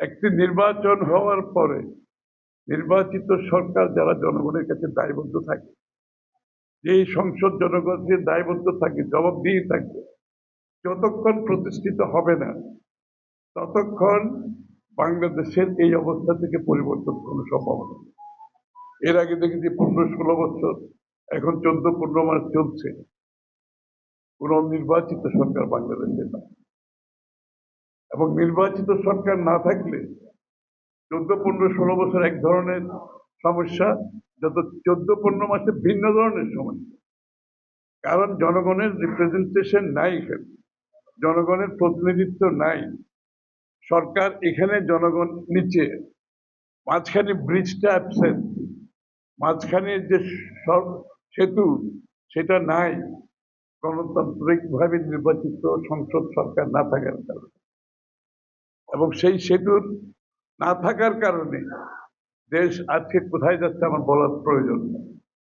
একটি নির্বাচন হওয়ার পরে নির্বাচিত সরকার যারা জনগণের কাছে দায়বদ্ধ থাকে, যেই সংসদ জনগণের দায়বদ্ধ থাকে, জবাবদিহি থাকবে যতক্ষণ প্রতিষ্ঠিত হবে না, ততক্ষণ বাংলাদেশের এই অবস্থা থেকে পরিবর্তন কোনো সম্ভাবনা নেই। এর আগে দেখেছি পনেরো ষোলো বছর, এখন চোদ্দ পনেরো মাস চলছে কোন নির্বাচিত সরকার বাংলাদেশে না এবং নির্বাচিত সরকার না থাকলে চোদ্দ পনেরো ষোলো বছর এক ধরনের সমস্যা, যত চোদ্দ পনেরো মাসে ভিন্ন ধরনের সমস্যা। কারণ জনগণের রিপ্রেজেন্টেশন নাই এখানে, জনগণের প্রতিনিধিত্ব নাই। সরকার এখানে জনগণ নিচে, মাঝখানে ব্রিজটা অ্যাবসেন্ট মাঝখানে যে সর- সেতু, সেটা নাই। গণতান্ত্রিকভাবে নির্বাচিত সংসদ সরকার না থাকার কারণে। এবং সেই সেতুর না থাকার কারণে দেশ আজকে কোথায় যাচ্ছে আমার বলার প্রয়োজন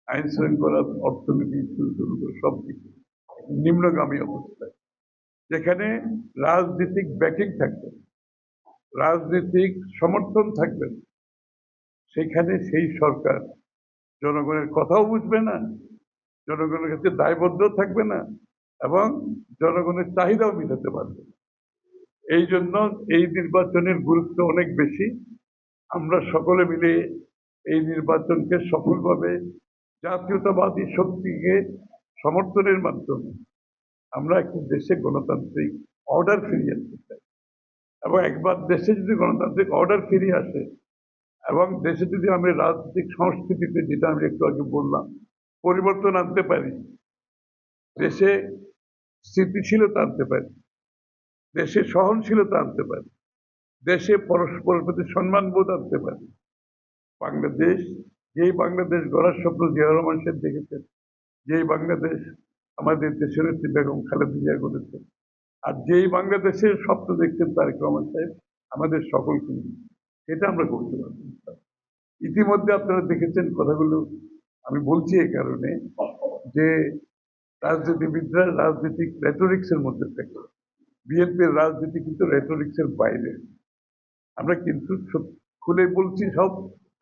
আইন শৃঙ্খলা অর্থনীতি শুরু করে সব কিছু নিম্নগামী অবস্থায় যেখানে রাজনীতিক ব্যাকিং থাকবে, রাজনীতিক সমর্থন থাকবে সেখানে সেই সরকার জনগণের কথাও বুঝবে না, জনগণের কাছে দায়বদ্ধ থাকবে না এবং জনগণের চাহিদাও মেটাতে পারবে। এই জন্য এই নির্বাচনের গুরুত্ব অনেক বেশি। আমরা সকলে মিলে এই নির্বাচনকে সফলভাবে জাতীয়তাবাদী শক্তিকে সমর্থনের মাধ্যমে আমরা একটি দেশে গণতান্ত্রিক অর্ডার ফিরিয়ে আনতে চাই। এবং একবার দেশে যদি গণতান্ত্রিক অর্ডার ফিরিয়ে আসে এবং দেশে যদি আমরা রাজনৈতিক সংস্কৃতিতে, যেটা আমি একটু আগে বললাম, পরিবর্তন আনতে পারি, দেশে স্থিতিশীলতা আনতে পারি দেশে সহনশীলতা আনতে পারি। দেশে পরস্পরের প্রতি সম্মানবোধ আনতে পারি। বাংলাদেশ, যেই বাংলাদেশ গড়ার স্বপ্ন জিয়া রহমান সাহেব দেখেছেন, যেই বাংলাদেশ আমাদের দেশের নেত্রী বেগম খালেদা জিয়া করেছেন আর যেই বাংলাদেশের স্বপ্ন দেখছেন তারেক রহমান সাহেব, আমাদের সকলকে। সেটা আমরা করতে পারব। ইতিমধ্যে আপনারা দেখেছেন কথাগুলো। আমি বলছি এই কারণে যে রাজনীতিবিদরা রাজনৈতিক রেটোরিক্সের মধ্যে থাকে বিএনপির রাজনীতি কিন্তু রেটোরিক্সের বাইরে। আমরা কিন্তু খুলে বলছি, সব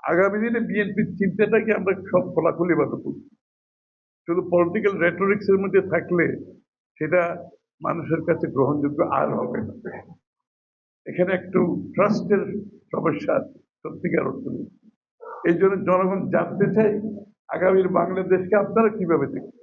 আগামী দিনে বিএনপির চিন্তাটাকে আমরা সব খোলাখুলি ভাবে বলছি। শুধু পলিটিক্যাল রেটোরিক্সের মধ্যে থাকলে সেটা মানুষের কাছে গ্রহণযোগ্য আর হবে না। এখানে একটু ট্রাস্টের সমস্যা সত্যিকার অর্থে এই জন্য জনগণ জানতে চাই আগামীর বাংলাদেশকে আপনারা কীভাবে দেখছেন